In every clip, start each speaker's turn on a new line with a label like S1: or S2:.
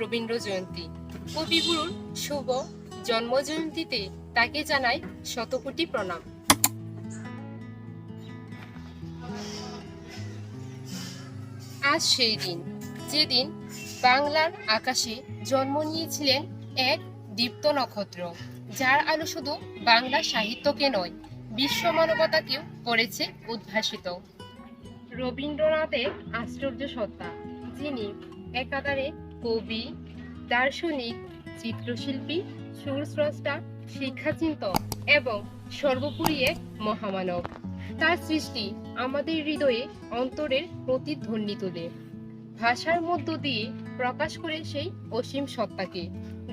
S1: রবীন্দ্র জয়ন্তী। কবিগুরুর শুভ জন্মজয়ন্তীতে তাকে জানাই শতকোটি প্রণাম। আজ সেই দিন, যেদিন বাংলার আকাশে জন্ম নিয়েছিলেন এক দীপ্ত নক্ষত্র, যার আলো শুধু বাংলা সাহিত্যকে নয়, বিশ্ব মানবতাকেও করেছে উদ্ভাসিত। রবীন্দ্রনাথের আশ্চর্য সত্তা, যিনি একাধারে কবি, দার্শনিক, চিত্রশিল্পী, সুরস্রষ্টা, শিক্ষাচিন্তক এবং সর্বোপরি এক মহামানব। তার সৃষ্টি আমাদের হৃদয়ে অন্তরের প্রতিধ্বনি তোলে। ভাষার মধ্য দিয়ে প্রকাশ করে সেই অসীম সত্তাকে,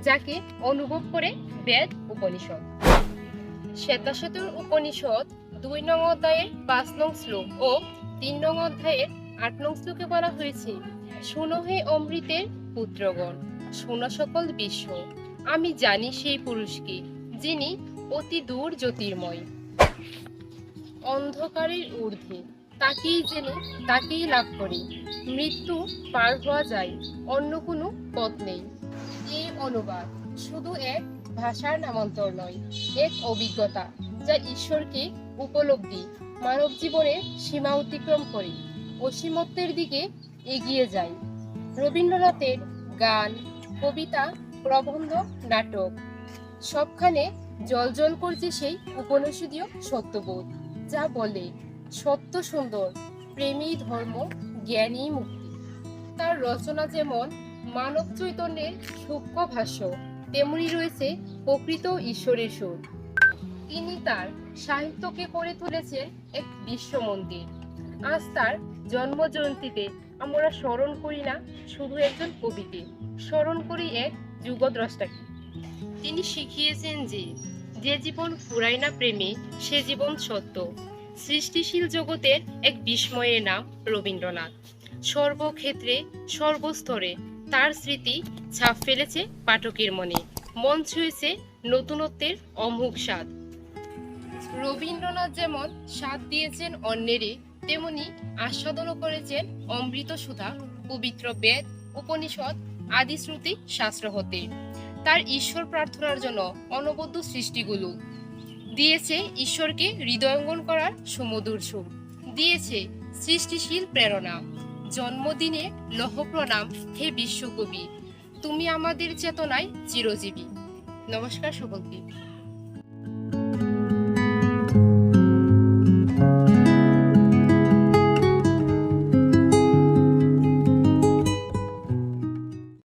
S1: যাকে অনুভব করে বেদ উপনিষদ। শ্বেতাশ্বেতর উপনিষদ দুই নং অধ্যায়ের পাঁচ নং শ্লোক ও তিন নং অধ্যায়ের আট নং শ্লোকে বলা হয়েছে, শুনো হে অমৃতের পুত্রগণ, শোনো সকল বিশ্ব। আমি জানি সেই পুরুষকে, যিনি অতি দূর জ্যোতির্ময়। অন্ধকারের ঊর্ধ্বে, তাকেই জেনে তাকেই লাভ করি। মৃত্যু পার হওয়া যায়, অন্য কোনো পথ নেই। এই অনুবাদ, শুধু এক ভাষার নামান্তর নয়, এক অভিজ্ঞতা, যা ঈশ্বরকে উপলব্ধি মানব জীবনের সীমা অতিক্রম করে, অসীমত্বের দিকে এগিয়ে যায়। রবীন্দ্রনাথের গান, কবিতা, প্রবন্ধ, নাটক। সবখানে জলজল করছে সেই উপনিষদীয় সত্যবোধ, যা বলে, সত্য সুন্দর, প্রেমী ধর্ম, জ্ঞানী মুক্তি। তার রচনা যেমন মানব চৈতন্যের সূক্ষ্ম ভাষ্য, তেমনি রয়েছে প্রকৃত ঈশ্বরের সুর। তিনি তার সাহিত্যকে করে তুলেছেন এক বিশ্ব মন্দির আজ তার জন্ম জয়ন্তীতে আমরা স্মরণ করি না, শুধু একজন কবিকে। স্মরণ করি এক যুগদ্রষ্টাকে। তিনি শিখিয়েছেন যে যে জীবন ফুরায় না প্রেমে, সে জীবন সত্য। সৃষ্টিশীল জগতের এক বিস্ময়ের নাম রবীন্দ্রনাথ। সর্বক্ষেত্রে, সর্বস্তরে তার স্মৃতি ছাপ ফেলেছে পাঠকের মনে। মন ছুঁয়েছে নতুনত্বের অমুক স্বাদ। রবীন্দ্রনাথ যেমন স্বাদ দিয়েছেন অন্যেরই তেমনি আস্বাদনও করেছেন অমৃত সুধা পবিত্র বেদ, উপনিষদ আদি শ্রুতি শাস্ত্র হতে। তার ঈশ্বর প্রার্থনার জন্য অনবদ্য সৃষ্টিগুলো। দিয়েছে ঈশ্বরকে হৃদয়ঙ্গন করার সুমধুর সুর। দিয়েছে সৃষ্টিশীল প্রেরণা। জন্মদিনে লহ প্রণাম হে বিশ্বকবি। তুমি আমাদের চেতনায় চিরজীবী। নমস্কার সকলকে।